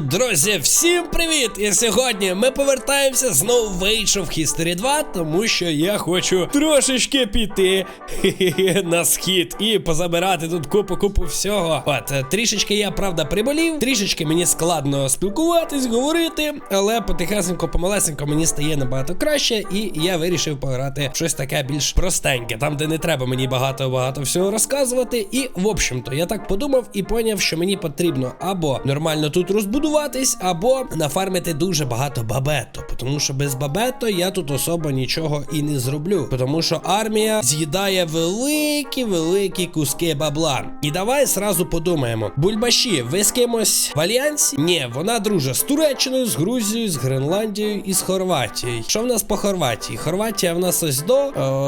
Друзі, всім привіт! І сьогодні ми повертаємося знову в History 2, тому що я хочу трошечки піти на схід і позабирати тут купу-купу всього. От, трішечки я правда приболів, трішечки мені складно спілкуватись, говорити, але потихесенько, помалесенько мені стає набагато краще, і я вирішив пограти в щось таке більш простеньке, там, де не треба мені багато-багато всього розказувати. І, в общем-то, я так подумав і поняв, що мені потрібно або нормально тут розбудуватись, або нафармити дуже багато бабето. Тому що без бабето я тут особо нічого і не зроблю. Тому що армія з'їдає великі великі куски бабла. І давай зразу подумаємо: бульбаші, ви з кимось в альянсі? Ні, вона друже з Туреччиною, з Грузією, з Гренландією і з Хорватією. Що в нас по Хорватії? Хорватія в нас ось до.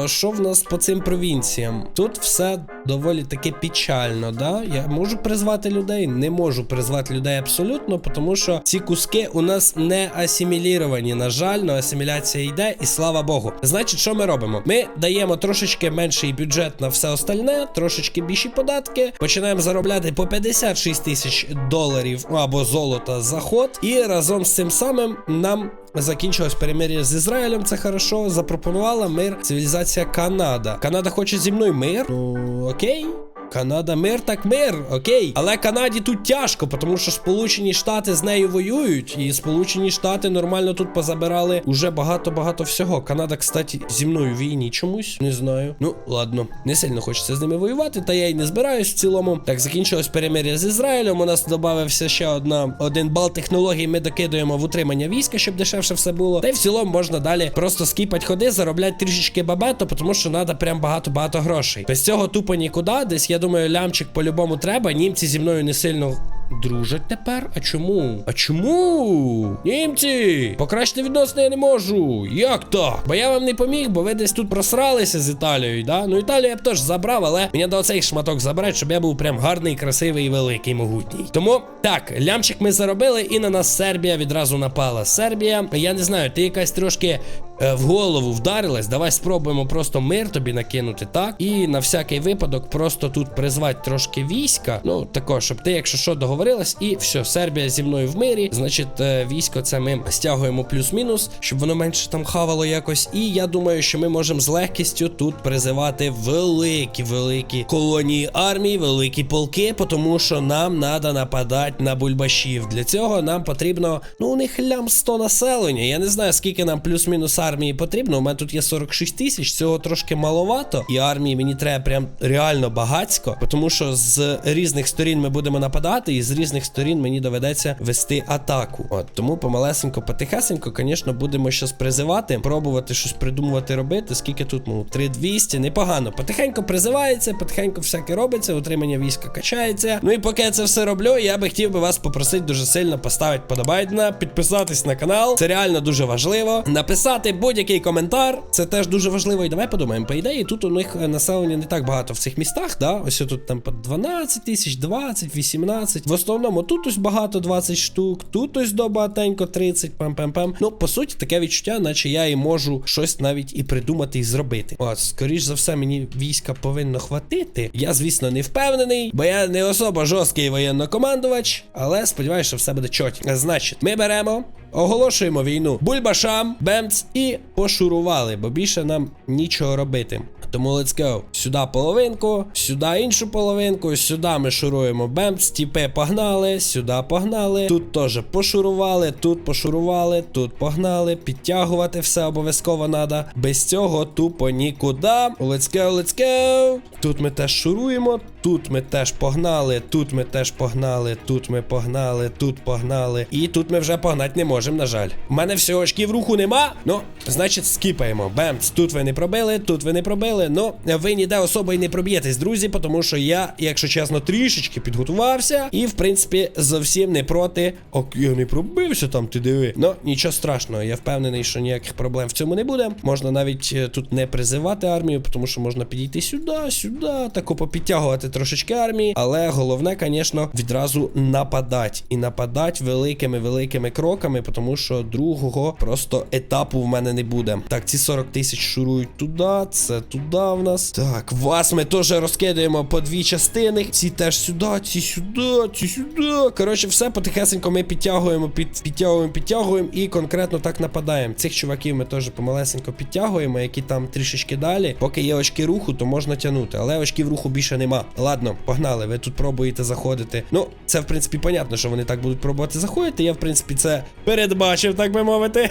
Е, що в нас по цим провінціям? Тут все доволі таки печально, да? Я можу призвати людей? Не можу призвати людей абсолютно, тому що ці куски у нас не асиміліровані. На жаль, но асиміляція йде, і слава Богу. Значить, що ми робимо? Ми даємо трошечки менший бюджет на все остальне, трошечки більші податки. Починаємо заробляти по 56 тисяч доларів або золота за ход. І разом з цим самим нам. Закінчилось перемир'я з Ізраїлем, це хорошо. Запропонувала мир цивілізація Канада. Канада хоче зі мною мир. Ну окей. Канада мир, так мир, окей. Але Канаді тут тяжко, тому що Сполучені Штати з нею воюють, і Сполучені Штати нормально тут позабирали уже багато-багато всього. Канада, кстати, зі мною в війні чомусь, не знаю. Ну, ладно, не сильно хочеться з ними воювати, та я й не збираюсь в цілому. Так, закінчилось перемир'я з Ізраїлем. У нас додався ще одна один бал технологій. Ми докидуємо в утримання війська, щоб дешевше все було. Та й в цілому можна далі просто скіпать ходи, заробляти трішечки бабето, тому що треба прям багато-багато грошей. Без цього тупо нікуди. Десь я думаю, лямчик по-любому треба. Німці зі мною не сильно. Дружать тепер? А чому? А чому? Німці! Покращити відносини я не можу. Як так? Бо я вам не поміг, бо ви десь тут просралися з Італією, да? Ну Італію я б теж забрав, але мені до цей шматок забрати, щоб я був прям гарний, красивий, великий, могутній. Тому так, лямчик ми заробили, і на нас Сербія відразу напала. Сербія, я не знаю, ти якась трошки в голову вдарилась. Давай спробуємо просто мир тобі накинути, так? І на всякий випадок просто тут призвати трошки війська. Ну, також, щоб ти, якщо що, договорилась, і все, Сербія зі мною в мирі. Значить, е, військо це ми стягуємо плюс-мінус, щоб воно менше там хавало якось. І я думаю, що ми можемо з легкістю тут призивати великі, великі колонії армії, великі полки, тому що нам треба нападати на бульбашів. Для цього нам потрібно, ну, у них лям 100 населення. Я не знаю, скільки нам плюс-мінус армії потрібно. У мене тут є 46 тисяч, цього трошки маловато. І армії мені треба прям реально багацько, тому що з різних сторін ми будемо нападати, і з різних сторін мені доведеться вести атаку. От тому помалесенько, потихесенько, звісно, будемо щось призивати, пробувати щось придумувати робити. Скільки тут, ну, 3200, непогано. Потихеньку призивається, потихеньку всяке робиться, утримання війська качається. Ну і поки я це все роблю, я би хотів би вас попросити дуже сильно поставити подобайдена, підписатись на канал. Це реально дуже важливо. Написати будь-який коментар. Це теж дуже важливо. І давай подумаємо. По ідеї, тут у них населення не так багато в цих містах, да? Ось тут там по 12 тисяч, 20, 18. В основному тут ось багато 20 штук, тут ось до багатенько 30, пам-пам-пам. Ну, по суті, таке відчуття, наче я і можу щось навіть і придумати і зробити. От, скоріш за все, мені війська повинно хватити. Я, звісно, не впевнений, бо я не особо жорсткий воєннокомандувач, але сподіваюся, що все буде чотко. Значить, ми беремо. Оголошуємо війну бульбашам, бемц і пошурували, бо більше нам нічого робити. Тому let's go. Сюди половинку, сюди іншу половинку, сюди ми шуруємо бемц, тіпи погнали, сюди погнали. Тут теж пошурували, тут пошурували, тут погнали. Підтягувати все обов'язково треба. Без цього тупо нікуди. Let's go, let's go. Тут ми теж шуруємо, тут ми теж погнали, тут ми теж погнали, тут ми погнали, тут погнали. І тут ми вже погнати не можемо, на жаль. У мене всього очків руху нема. Ну, значить, скіпаємо. Бемц, тут ви не пробили, тут ви не пробили. Ну, ви ніде особо і не проб'єтесь, друзі, тому що я, якщо чесно, трішечки підготувався. І, в принципі, зовсім не проти. Ок, я не пробився там, ти диви. Ну, нічого страшного, я впевнений, що ніяких проблем в цьому не буде. Можна навіть е, тут не призивати армію, тому що можна підійти сюди, сюди, тако попідтягувати трошечки армії, але головне, звісно, відразу нападать. І нападать великими-великими кроками, тому що другого просто етапу в мене не буде. Так, ці 40 тисяч шурують туди, це туди в нас. Так, вас ми теж розкидаємо по дві частини. Ці теж сюди, ці сюди, ці сюди. Коротше, все потихесенько ми підтягуємо, під, підтягуємо, підтягуємо і конкретно так нападаємо. Цих чуваків ми теж помалесенько підтягуємо, які там трішечки далі. Поки є очки руху, то можна тягнути. Але очків руху більше нема. Ладно, погнали. Ви тут пробуєте заходити. Ну, це в принципі понятно, що вони так будуть пробувати заходити. Я, в принципі, це передбачив, так би мовити.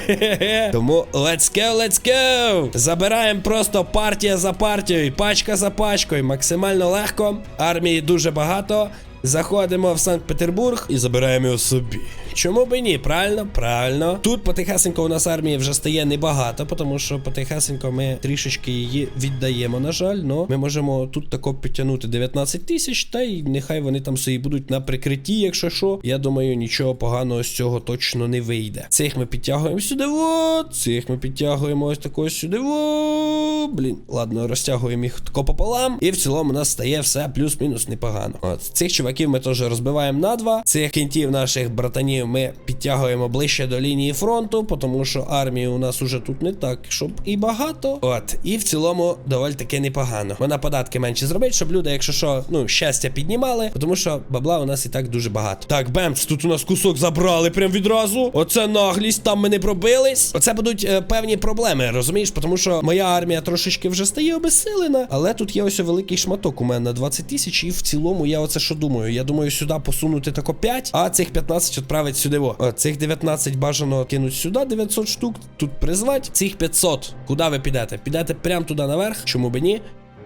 Тому let's go, let's go! Забираємо просто партія за партією, пачка за пачкою. Максимально легко. Армії дуже багато. Заходимо в Санкт-Петербург і забираємо його собі. Чому би ні? Правильно, правильно. Тут потихесенько у нас армії вже стає небагато, тому що потихесенько ми трішечки її віддаємо, на жаль. Но ми можемо тут тако підтягнути 19 тисяч, та й нехай вони там собі будуть на прикритті, якщо що. Я думаю, нічого поганого з цього точно не вийде. Цих ми підтягуємо сюди, во, цих ми підтягуємо ось такого сюди. Во. Блін, ладно, розтягуємо їх тако пополам. І в цілому у нас стає все плюс-мінус непогано. От цих чуваків ми теж розбиваємо на два. Цих кінтів наших братанів ми підтягуємо ближче до лінії фронту, тому що армії у нас уже тут не так, щоб і багато. От, і в цілому доволі таки непогано. Вона податки менше зробить, щоб люди, якщо що, ну, щастя піднімали, тому що бабла у нас і так дуже багато. Так, бемц, тут у нас кусок забрали прям відразу. Оце наглість, там ми не пробились. Оце будуть е, певні проблеми, розумієш? Тому що моя армія трошечки вже стає обезсилена, але тут є ось великий шматок у мене на 20 тисяч, і в цілому я оце що думаю. Я думаю, сюди посунути тако 5, а цих 15 відправить сюди. О, цих 19 бажано кинуть сюди, 900 штук. Тут призвать. Цих 500. Куди ви підете? Підете прямо туди наверх, чому би ні?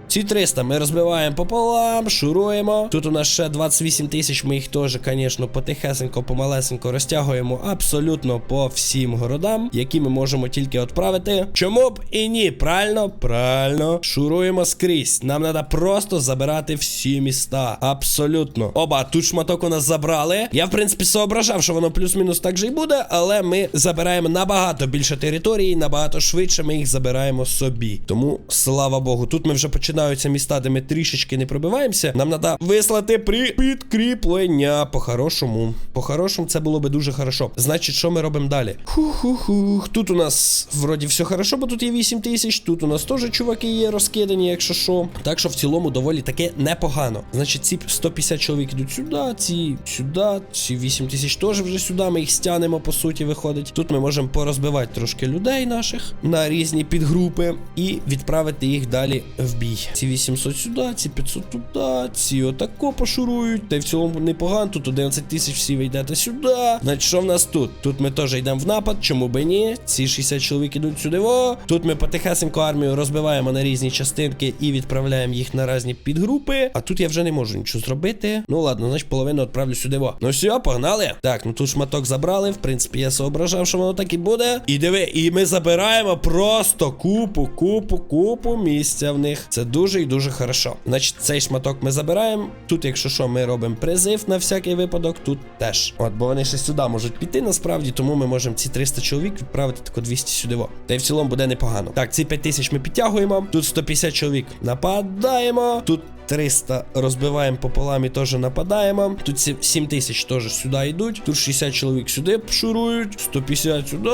Ці 300 ми розбиваємо пополам, шуруємо. Тут у нас ще 28 тисяч, ми їх теж, звісно, потихесенько, помалесенько розтягуємо абсолютно по всім городам, які ми можемо тільки відправити. Чому б і ні? Правильно? Правильно. Шуруємо скрізь. Нам треба просто забирати всі міста. Абсолютно. Оба, тут шматок у нас забрали. Я, в принципі, соображав, що воно плюс-мінус так же й буде, але ми забираємо набагато більше території, набагато швидше ми їх забираємо собі. Тому, слава Богу, тут ми вже починаються міста, де ми трішечки не пробиваємося. Нам треба вислати при підкріплення. По-хорошому. По-хорошому, це було би дуже хорошо. Значить, що ми робимо далі? Хух-хух-хух. Тут у нас вроді все хорошо, бо тут є 8 тисяч. Тут у нас теж чуваки є розкидані, якщо що. Так що в цілому доволі таке непогано. Значить, ці 150 чоловік йдуть сюди, ці сюди, ці 8 тисяч теж вже сюди. Ми їх стянемо, по суті, виходить. Тут ми можемо порозбивати трошки людей наших на різні підгрупи і відправити їх далі в бій. Ці 800 сюди, ці 500 туди, ці отако пошурують. Та й в цілому непогано. Тут 11 тисяч всі ви йдете сюди. Значить, що в нас тут? Тут ми теж йдемо в напад, чому би ні? Ці 60 чоловік ідуть сюди. Во. Тут ми потихесенько армію розбиваємо на різні частинки і відправляємо їх на різні підгрупи. А тут я вже не можу нічого зробити. Ну ладно, значить половину відправлю сюди. Во. Ну все, погнали. Так, ну тут шматок забрали. В принципі, я соображав, що воно так і буде. І диви, і ми забираємо просто купу, купу, купу місця в них. Це дуже і дуже хорошо. Значить, цей шматок ми забираємо. Тут, якщо що, ми робимо призив на всякий випадок. Тут теж. От, бо вони ще сюди можуть піти насправді, тому ми можемо ці 300 чоловік відправити тако 200 сюди. Та й в цілому буде непогано. Так, ці 5000 ми підтягуємо. Тут 150 чоловік нападаємо. Тут 300 розбиваємо пополам і теж нападаємо. Тут 7 тисяч теж сюди йдуть. Тут 60 чоловік сюди шурують, 150 сюди.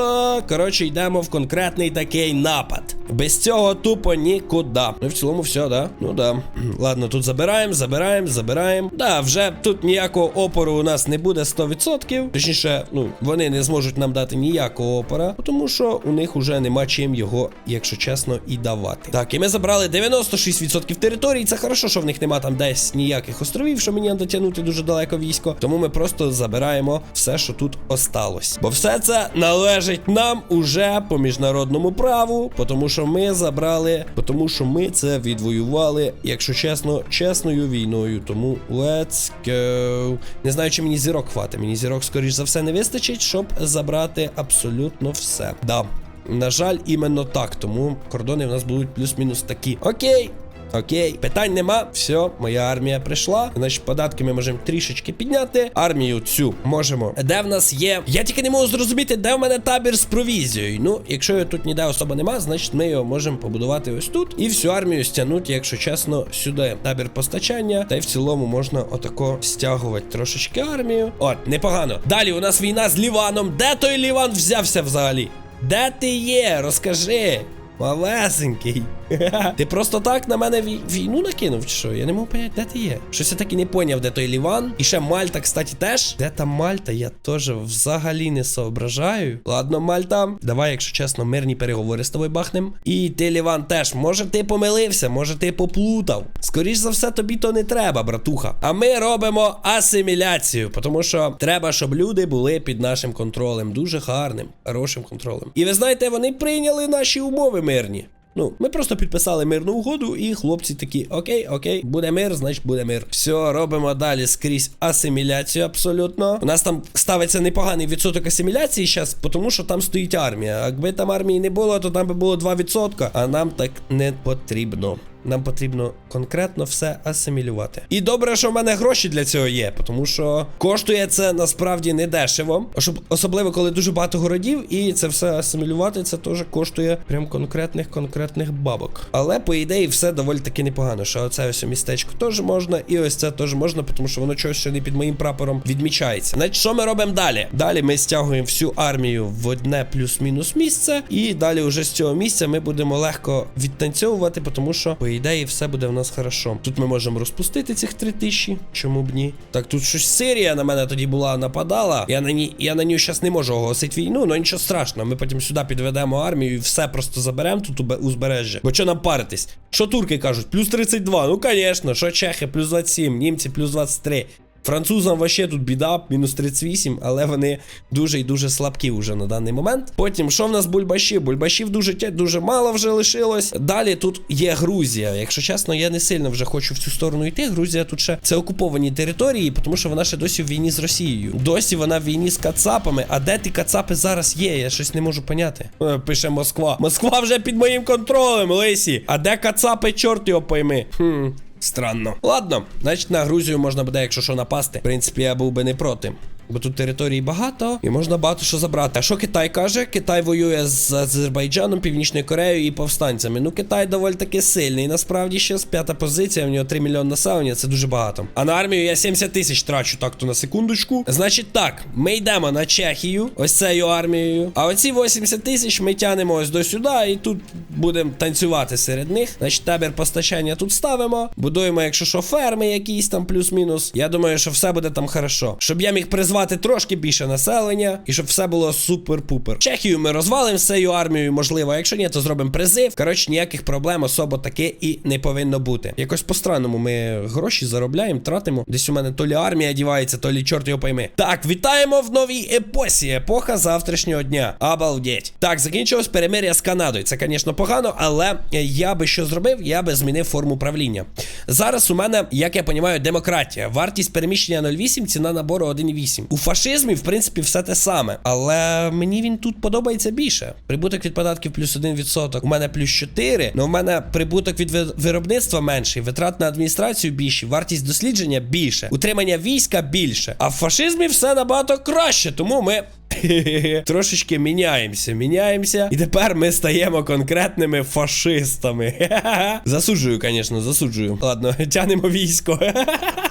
Коротше, йдемо в конкретний такий напад. Без цього тупо нікуди. Ну в цілому все, да? Ну да. Ладно, тут забираємо, забираємо, забираємо. Да, вже тут ніякого опору у нас не буде 100%. Точніше, ну, вони не зможуть нам дати ніякого опора, тому що у них уже нема чим його, якщо чесно, і давати. Так, і ми забрали 96% території. Це хорошо, що в них нема там десь ніяких островів, що мені дотягнути дуже далеко військо. Тому ми просто забираємо все, що тут осталось. Бо все це належить нам уже по міжнародному праву, тому що ми забрали, тому що ми це відвоювали, якщо чесно, чесною війною. Тому let's go. Не знаю, чи мені зірок хватить. Мені зірок, скоріш за все, не вистачить, щоб забрати абсолютно все. Да. На жаль, іменно так, тому кордони в нас будуть плюс-мінус такі. Окей. Окей, питань нема. Все, моя армія прийшла. Значить, податки ми можемо трішечки підняти. Армію цю можемо. Де в нас є? Я тільки не можу зрозуміти, де в мене табір з провізією. Ну, якщо його тут ніде особо нема, значить ми його можемо побудувати ось тут. І всю армію стягнути, якщо чесно, сюди. Табір постачання. Та й в цілому можна отако стягувати трошечки армію. От, непогано. Далі у нас війна з Ліваном. Де той Ліван взявся взагалі? Де ти є? Розкажи. Малесенький. Ти просто так на мене війну накинув, чи що? Я не можу поняти, де ти є. Щось я так і не поняв, де той Ліван. І ще Мальта, кстати, теж. Де там Мальта? Я теж взагалі не соображаю. Ладно, Мальта, давай, якщо чесно, мирні переговори з тобою бахнем. І ти, Ліван, теж. Може, ти помилився, може, ти поплутав. Скоріш за все, тобі то не треба, братуха. А ми робимо асиміляцію, тому що треба, щоб люди були під нашим контролем. Дуже гарним, хорошим контролем. І ви знаєте, вони прийняли наші умови мирні. Ну, ми просто підписали мирну угоду, і хлопці такі: окей, окей, буде мир, значить буде мир. Все, робимо далі скрізь асиміляцію абсолютно. У нас там ставиться непоганий відсоток асиміляції зараз, тому що там стоїть армія. Якби там армії не було, то там би було 2%, а нам так не потрібно. Нам потрібно конкретно все асимілювати. І добре, що в мене гроші для цього є, тому що коштує це насправді не дешево. Особливо, коли дуже багато городів, і це все асимілювати, це теж коштує прям конкретних конкретних бабок. Але по ідеї все доволі таки непогано. Що оце ось містечко теж можна, і ось це теж можна, тому що воно чогось ще не під моїм прапором відмічається. Значить, що ми робимо далі? Далі ми стягуємо всю армію в одне плюс-мінус місце, і далі вже з цього місця ми будемо легко відтанцьовувати, тому що ідеї все буде в нас хорошо. Тут ми можемо розпустити цих три тисячі. Чому б ні? Так, тут щось Сирія на мене тоді була нападала. Я на ній, я на ній зараз не можу оголосити війну, але нічого страшного. Ми потім сюди підведемо армію і все просто заберемо тут узбережжя. Бо що нам паритись? Що турки кажуть? Плюс 32. Ну, звісно, що чехи, плюс 27, німці плюс 23. Французам вообще тут біда, мінус 38, але вони дуже і дуже слабкі вже на даний момент. Потім, що в нас бульбаші? Бульбашів дуже дуже мало вже лишилось. Далі тут є Грузія. Якщо чесно, я не сильно вже хочу в цю сторону йти. Грузія тут ще це окуповані території, тому що вона ще досі в війні з Росією. Досі вона в війні з Кацапами. А де ті Кацапи зараз є? Я щось не можу поняти. Е, Пише Москва. Москва вже під моїм контролем, Лисі. А де Кацапи, чорт його пойми. Хм. Странно. Ладно, значить на Грузію можна буде, якщо що, напасти. В принципі, я був би не проти. Бо тут територій багато і можна багато що забрати. А що Китай каже? Китай воює з Азербайджаном, Північною Кореєю і повстанцями. Ну, Китай доволі таки сильний. Насправді ще з п'ята позиція, в нього 3 мільйони населення, це дуже багато. А на армію я 70 тисяч трачу так то на секундочку. Значить так, ми йдемо на Чехію, ось цією армією. А оці 80 тисяч ми тянемо ось до сюди, і тут будемо танцювати серед них. Значить, табір постачання тут ставимо. Будуємо, якщо що, ферми якісь там плюс-мінус. Я думаю, що все буде там хорошо. Щоб я міг призвати трошки більше населення, і щоб все було супер-пупер. Чехію ми розвалимо цією армією, можливо. Якщо ні, то зробимо призив. Коротше, ніяких проблем особо таки і не повинно бути. Якось по-странному ми гроші заробляємо, тратимо. Десь у мене то лі армія дівається, то лі чорт його пойми. Так, вітаємо в новій епосі. Епоха завтрашнього дня. Обалдеть. Так, закінчилось перемир'я з Канадою. Це, звісно, погано, але я би що зробив, я би змінив форму правління. Зараз у мене, як я розумію, демократія. Вартість переміщення 0,8, ціна набору 1,8. У фашизмі, в принципі, все те саме. Але мені він тут подобається більше. Прибуток від податків плюс 1%. У мене плюс 4. але у мене прибуток від виробництва менший, витрат на адміністрацію більші, вартість дослідження більше, утримання війська більше. А в фашизмі все набагато краще, тому ми. Трошечки міняємося, міняємося. І тепер ми стаємо конкретними фашистами. Засуджую, звісно, засуджую. Ладно, тянемо військо.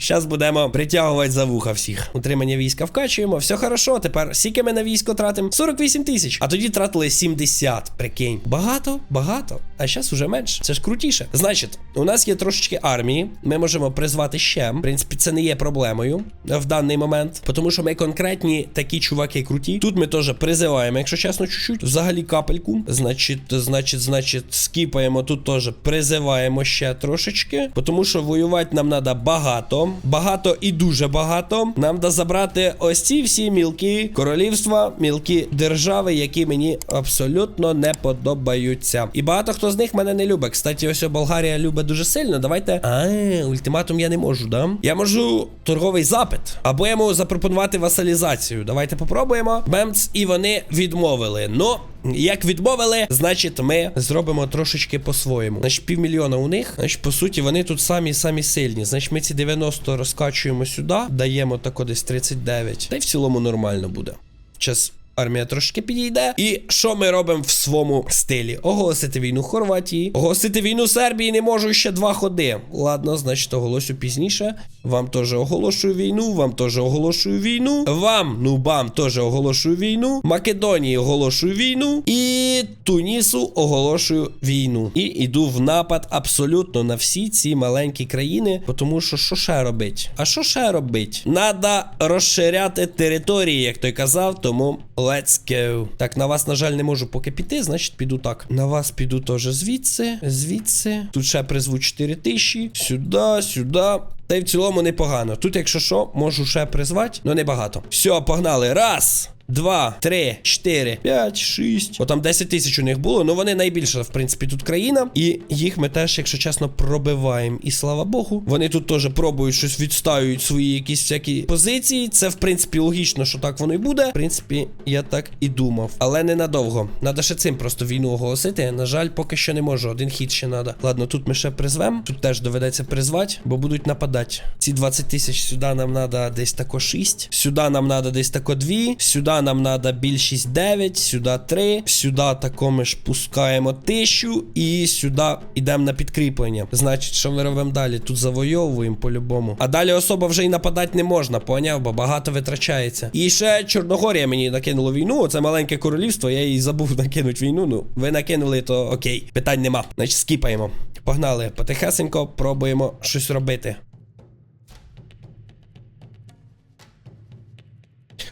Зараз будемо притягувати за вуха всіх. Утримання війська вкачуємо. Все хорошо. Тепер скільки ми на військо тратимо? 48 тисяч. А тоді тратили 70. Прикинь. Багато, багато. А зараз уже менше. Це ж крутіше. Значить, у нас є трошечки армії. Ми можемо призвати ще. В принципі, це не є проблемою в даний момент. Тому що ми конкретні такі чуваки круті. Тут ми теж призиваємо, якщо чесно, чуть-чуть. Взагалі капельку. Значить, значить, значить, скіпаємо тут теж призиваємо ще трошечки. Тому що воювати нам треба багато. Багато і дуже багато. Нам треба забрати ось ці всі мілкі королівства, мілкі держави, які мені абсолютно не подобаються. І багато хто з них мене не любить. Кстати, ось Болгарія любить дуже сильно. Давайте. А, ультиматум я не можу, да? Я можу торговий запит. Або я можу запропонувати васалізацію. Давайте попробуємо. Бемц, і вони відмовили. Ну, як відмовили, значить, ми зробимо трошечки по-своєму. Значить, півмільйона у них. Значить, по суті, вони тут самі самі сильні. Значить, ми ці 90 розкачуємо сюди, даємо тако десь 39. Та й в цілому нормально буде. Час. Армія трошки підійде. І що ми робимо в своєму стилі? Оголосити війну Хорватії. Оголосити війну Сербії не можу ще два ходи. Ладно, значить, оголосю пізніше. Вам теж оголошую війну. Вам теж оголошую війну. Вам, ну бам, теж оголошую війну. Македонії оголошую війну. І Тунісу оголошую війну. І йду в напад абсолютно на всі ці маленькі країни. Тому що що ще робить? А що ще робить? Надо розширяти території, як той казав, тому let's go. Так, на вас, на жаль, не можу поки піти, значить піду так. На вас піду теж звідси, звідси. Тут ще призву 4 тисячі. Сюди, сюди. Та й в цілому непогано. Тут, якщо що, можу ще призвати, але небагато. Все, погнали. Раз. Два, три, чотири, п'ять, шість. О, там 10 тисяч у них було. Ну вони найбільша, в принципі, тут країна. І їх ми теж, якщо чесно, пробиваємо. І слава Богу. Вони тут теж пробують щось відстаюють свої якісь всякі позиції. Це, в принципі, логічно, що так воно і буде. В принципі, я так і думав. Але ненадовго. Надо ще цим просто війну оголосити. На жаль, поки що не можу. Один хід ще треба. Ладно, тут ми ще призвемо. Тут теж доведеться призвати, бо будуть нападати. Ці 20 тисяч сюди нам треба десь тако 6. Сюди нам треба десь тако 2. Сюди нам треба більшість 9, сюди 3. Сюди тако ми ж пускаємо 1000. І сюди йдемо на підкріплення. Значить, що ми робимо далі? Тут завойовуємо по-любому. А далі особо вже й нападати не можна, поняв, бо багато витрачається. І ще Чорногорія мені накинула війну. Це маленьке королівство, я їй забув накинути війну. Ну, ви накинули, то окей. Питань нема. Значить, скіпаємо. Погнали, потихесенько пробуємо щось робити.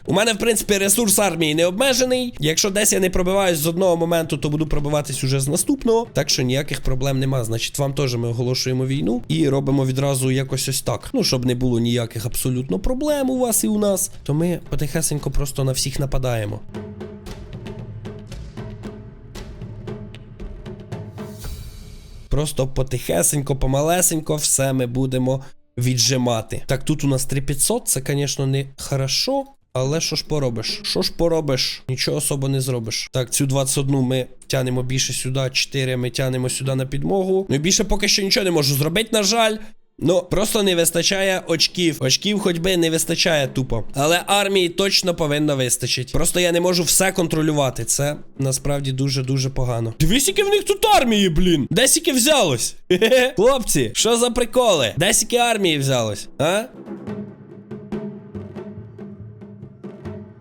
У мене, в принципі, ресурс армії не обмежений. Якщо десь я не пробиваюсь з одного моменту, то буду пробиватись уже з наступного. Так що ніяких проблем нема. Значить, вам теж ми оголошуємо війну і робимо відразу якось ось так. Ну, щоб не було ніяких абсолютно проблем у вас і у нас, то ми потихесенько просто на всіх нападаємо. Просто потихесенько, помалесенько все ми будемо віджимати. Так, тут у нас 3500, це, звісно, не хорошо. Але що ж поробиш? Що ж поробиш? Нічого особо не зробиш. Так, цю 21 ми тянемо більше сюди, 4 ми тянемо сюди на підмогу. Ну і більше поки що нічого не можу зробити, на жаль. Ну, просто не вистачає очків. Очків хоч би не вистачає тупо. Але армії точно повинно вистачить. Просто я не можу все контролювати. Це насправді дуже-дуже погано. Дивись, яке в них тут армії, блін. Де взялось? Хлопці, що за приколи? Де армії взялось? А?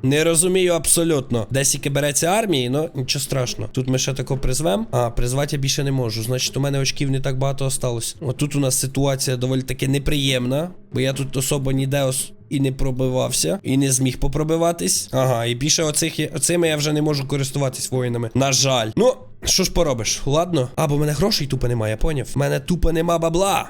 Не розумію абсолютно. Десіки береться армії, ну нічого страшного. Тут ми ще тако призвем. А, призвати я більше не можу. Значить, у мене очків не так багато осталось. Отут у нас ситуація доволі таки неприємна, бо я тут особо ніде ос... і не пробивався, і не зміг попробиватись. Ага, і більше оцих оцими я вже не можу користуватись воїнами. На жаль. Ну, що ж поробиш? Ладно. А, бо в мене грошей тупо немає, я поняв? В мене тупо нема бабла.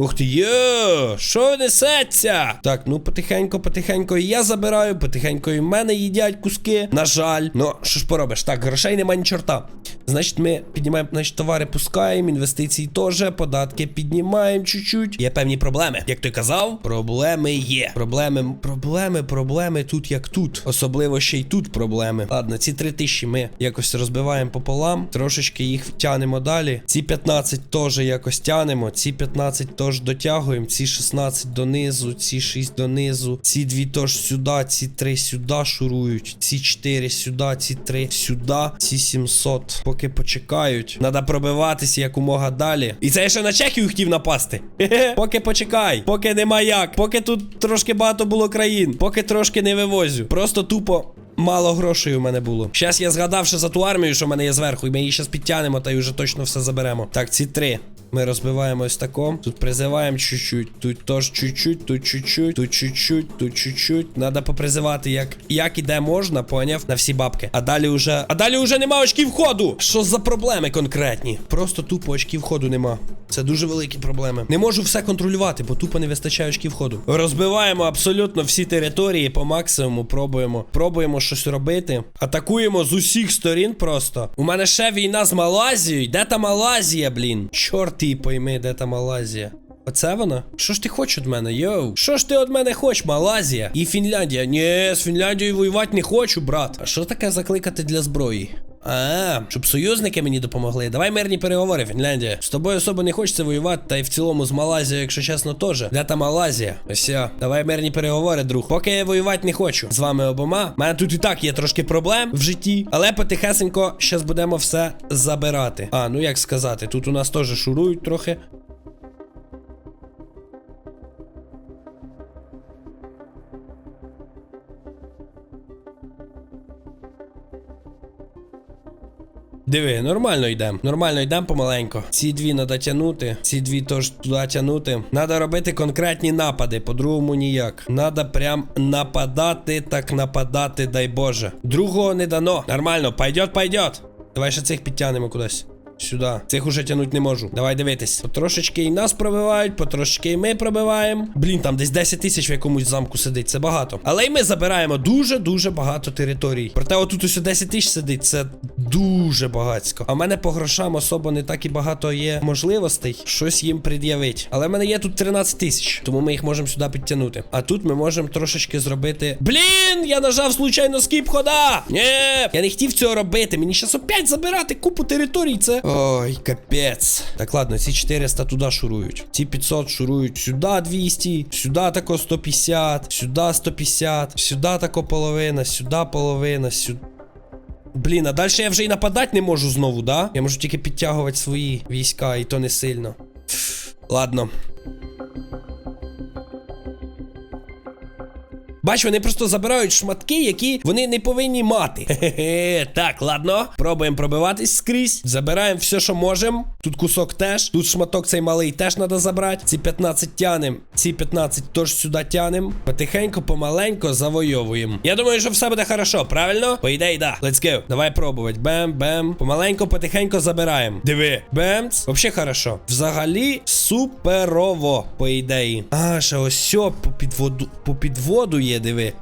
Ух ти, йо, що несеться? Так, ну потихенько, потихенько і я забираю, потихенько і в мене їдять куски. На жаль. Ну, що ж поробиш? Так, грошей нема ні чорта. Значить, ми піднімаємо, значить, товари пускаємо, інвестиції теж, податки піднімаємо чуть-чуть. Є певні проблеми. Як ти казав, проблеми є. Проблеми, проблеми, проблеми тут як тут. Особливо ще й тут проблеми. Ладно, ці три тисячі ми якось розбиваємо пополам, трошечки їх тянемо далі. Ці 15 теж якось тянемо, ці 15 теж дотягуємо, ці 16 донизу, ці 6 донизу, ці дві теж сюди, ці 3 сюди шурують, ці 4 сюди, ці 3 сюди, ці 700. Поки почекають. Надо пробиватися якомога далі. І це я ще на Чехію хотів напасти. Поки почекай, поки нема як, поки тут трошки багато було країн, поки трошки не вивозю. Просто тупо. Мало грошей у мене було. Щас я згадав ще за ту армію, що в мене є зверху, і ми її зараз підтягнемо, та й уже точно все заберемо. Так, ці три. Ми розбиваємо ось тако. Тут призиваємо чуть-чуть. Тут теж чуть-чуть, тут чуть-чуть, тут чуть-чуть, тут чуть-чуть. Надо попризивати, як, як і де можна, поняв? На всі бабки. А далі уже. А далі уже нема очків ходу. Що за проблеми конкретні? Просто тупо очків ходу нема. Це дуже великі проблеми. Не можу все контролювати, бо тупо не вистачає очків ходу. Розбиваємо абсолютно всі території по максимуму. Пробуємо. Пробуємо щось робити. Атакуємо з усіх сторін просто. У мене ще війна з Малазією. Де та Малазія, блін? Чорт її пойми, де та Малазія. Оце вона? Що ж ти хочеш від мене, йоу? Що ж ти від мене хочеш, Малазія? І Фінляндія? Ні, з Фінляндією воювати не хочу, брат. А що таке закликати для зброї? А, щоб союзники мені допомогли. Давай мирні переговори, Фінляндія. З тобою особо не хочеться воювати, та й в цілому з Малазією, якщо чесно, теж. Де та Малазія? Ось. Давай мирні переговори, друг. Поки я воювати не хочу. З вами обома. У мене тут і так є трошки проблем в житті, але потихесенько щас будемо все забирати. А, ну як сказати, тут у нас теж шурують трохи. Диви, нормально йдемо. Нормально йдемо помаленько. Ці дві треба тягнути, ці дві теж туди тягнути. Надо робити конкретні напади, по-другому ніяк. Надо прям нападати, так нападати, дай Боже. Другого не дано. Нормально, пойдет, пойдет. Давай ще цих підтягнемо кудись. Сюди. Цих уже тягнуть не можу. Давай дивитись. Потрошечки і нас пробивають, потрошечки і ми пробиваємо. Блін, там десь 10 тисяч в якомусь замку сидить. Це багато. Але й ми забираємо дуже-дуже багато територій. Проте отут ось 10 тисяч сидить. Це дуже багатсько. А в мене по грошам особо не так і багато є можливостей щось їм пред'явити. Але в мене є тут 13 тисяч, тому ми їх можемо сюди підтягнути. А тут ми можемо трошечки зробити. Блін, я нажав случайно скіп хода. Ні, я не хотів цього робити. Мені зараз опять забирати купу територій. Це. Ой, капець. Так, ладно, ці 400 туди шурують. Ці 500 шурують сюди 200, сюди тако 150, сюди 150, сюди тако половина, сюди половина, сюди. Блін, а далі я вже і нападати не можу знову, да? Я можу тільки підтягувати свої війська, і то не сильно. Ладно. Бач, вони просто забирають шматки, які вони не повинні мати. Хе-хе. Так, ладно. Пробуємо пробиватись скрізь. Забираємо все, що можемо. Тут кусок теж. Тут шматок цей малий теж треба забрати. Ці 15 тянем. Ці 15 теж сюди тянем. Потихеньку, помаленько завойовуємо. Я думаю, що все буде хорошо, правильно? По ідеї, да. Let's go. Давай пробувати. Бем, бем. Помаленько, потихенько забираємо. Диви. Бемц. Вообще хорошо. Взагалі суперово, по ідеї. А, ще ось сьо по підводу, по підводу є, диви.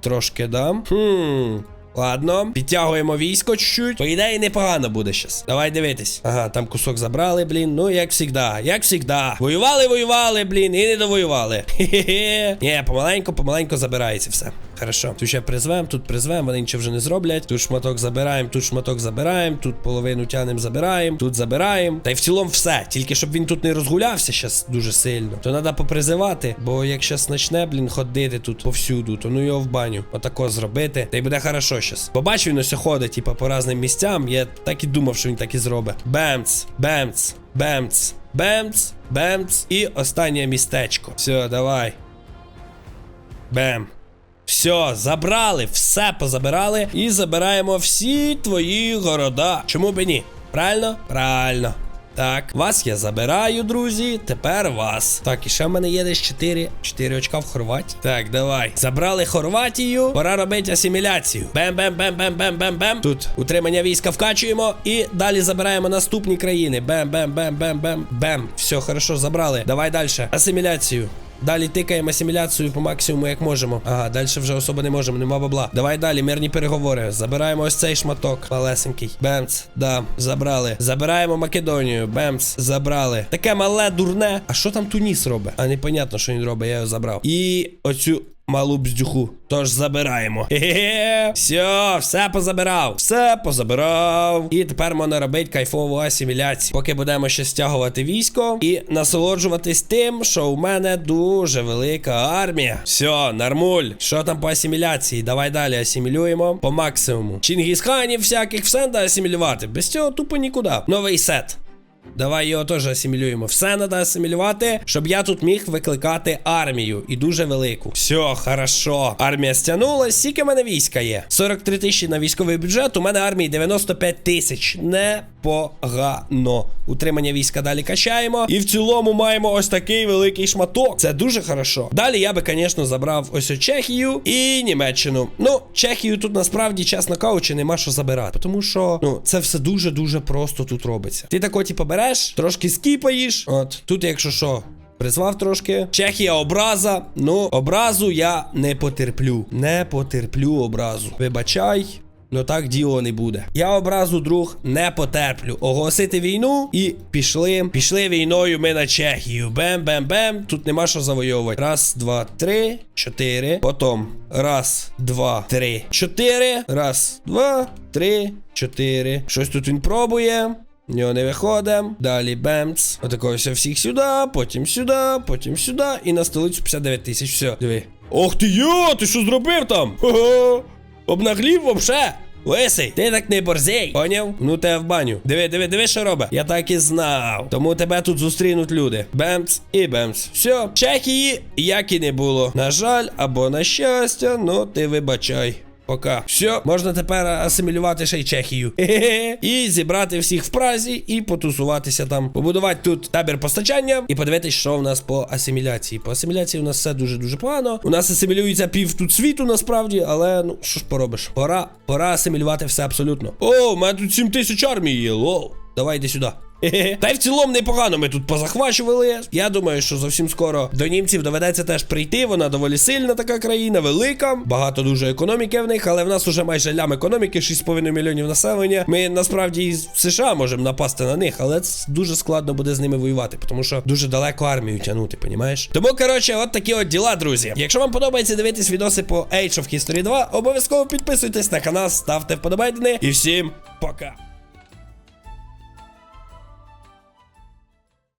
Трошки дам. Хм. Ладно, підтягуємо військо чуть-чуть. По ідеї непогано буде щас. Давай дивитись. Ага, там кусок забрали, блін. Ну, як завжди, як завжди. Воювали, воювали, блін, і не довоювали. Хе-хе. Ні, помаленьку, помаленьку забирається все. Хорошо. Тут ще призвем, тут призвем, вони нічого вже не зроблять. Тут шматок забираємо, тут шматок забираємо, тут половину тянем забираємо, тут забираємо. Та й в цілому все. Тільки щоб він тут не розгулявся щас дуже сильно. То треба попризивати, бо як щас почне, блін, ходити тут повсюду, то ну його в баню. Отако зробити. Та й буде хорошо щас. Побачив, він ось ходить, типа, по разним місцям. Я так і думав, що він так і зробить. Бемц, бемц, бемц, бемц, бемц. І останнє містечко. Все, давай. Бем. Все, забрали, все позабирали і забираємо всі твої города. Чому б ні? Правильно? Правильно. Так, вас я забираю, друзі. Тепер вас. Так, і ще в мене є десь 4. 4 очка в Хорватії. Так, давай. Забрали Хорватію. Пора робити асиміляцію. Бем-бем-бем-бем-бем-бем-бем. Тут утримання війська вкачуємо. І далі забираємо наступні країни. Бем-бем-бем-бем-бем-бем. Все, хорошо, забрали. Давай далі. Асиміляцію. Далі тикаємо асиміляцію по максимуму, як можемо. Ага, далі вже особо не можемо, нема бабла. Давай далі, мирні переговори. Забираємо ось цей шматок. Малесенький. Бемц, да, забрали. Забираємо Македонію. Бемц, забрали. Таке мале, дурне. А що там Туніс робить? А непонятно, що він робить, я його забрав. І оцю. Малу бздюху. Тож забираємо. Хе-хе. Все, все позабирав. Все позабирав. І тепер можна робити кайфову асиміляцію. Поки будемо ще стягувати військо і насолоджуватись тим, що у мене дуже велика армія. Все, нормуль. Що там по асиміляції? Давай далі асимілюємо по максимуму. Чингісханів всяких все треба асимілювати. Без цього тупо нікуди. Новий сет. Давай його теж асимілюємо. Все треба асимілювати, щоб я тут міг викликати армію. І дуже велику. Все, хорошо. Армія стягнула. Скільки в мене війська є? 43 тисячі на військовий бюджет. У мене армії 95 тисяч. Непогано. Утримання війська далі качаємо. І в цілому маємо ось такий великий шматок. Це дуже хорошо. Далі я би, звісно, забрав ось Чехію і Німеччину. Ну, Чехію тут насправді, чесно кажучи, нема що забирати. Тому що, ну, це все дуже-дуже просто тут робиться. Ти тако, типу, береш, трошки скіпаєш. От, тут, якщо що. Призвав трошки. Чехія образа. Ну, образу я не потерплю. Не потерплю образу. Вибачай. Ну так діло не буде. Я образу, друг, не потерплю. Оголосити війну і пішли. Пішли війною ми на Чехію. Бем-бем-бем. Тут нема що завойовувати. Раз, два, три, чотири. Потім. Раз, два, три, чотири. Раз, два, три, чотири. Щось тут він пробує. Нього не виходимо. Далі бемц. Отакого всіх сюди, потім сюди, потім сюди. І на столицю 59 тисяч. Все, диви. Ох ти йо, ти що зробив там? Хо-хо. Обнаглів вообще. Лисий, ти так не борзей, поняв? Ну те в баню. Диви, диви, диви, що робить. Я так і знав. Тому тебе тут зустрінуть люди. Бемц і бемц. Все, Чехії як і не було. На жаль, або на щастя, ну ти вибачай. Пока. Все, можна тепер асимілювати ще й Чехію. І зібрати всіх в Празі і потусуватися там. Побудувати тут табір постачання і подивитись, що в нас по асиміляції. По асиміляції у нас все дуже-дуже погано. У нас асимілюється пів тут світу насправді, але ну що ж поробиш? Пора, пора асимілювати все абсолютно. О, у мене тут 7 тисяч армії є. Лоу. Давай йди сюди. Та й в цілому непогано ми тут позахвачували. Я думаю, що зовсім скоро до німців доведеться теж прийти. Вона доволі сильна така країна, велика. Багато дуже економіки в них, але в нас уже майже лям економіки, 6,5 мільйонів населення. Ми насправді із США можемо напасти на них, але це дуже складно буде з ними воювати, тому що дуже далеко армію тягнути, понімаєш? Тому, коротше, от такі от діла, друзі. Якщо вам подобається дивитись відоси по Age of History 2, обов'язково підписуйтесь на канал, ставте вподобайки і всім пока.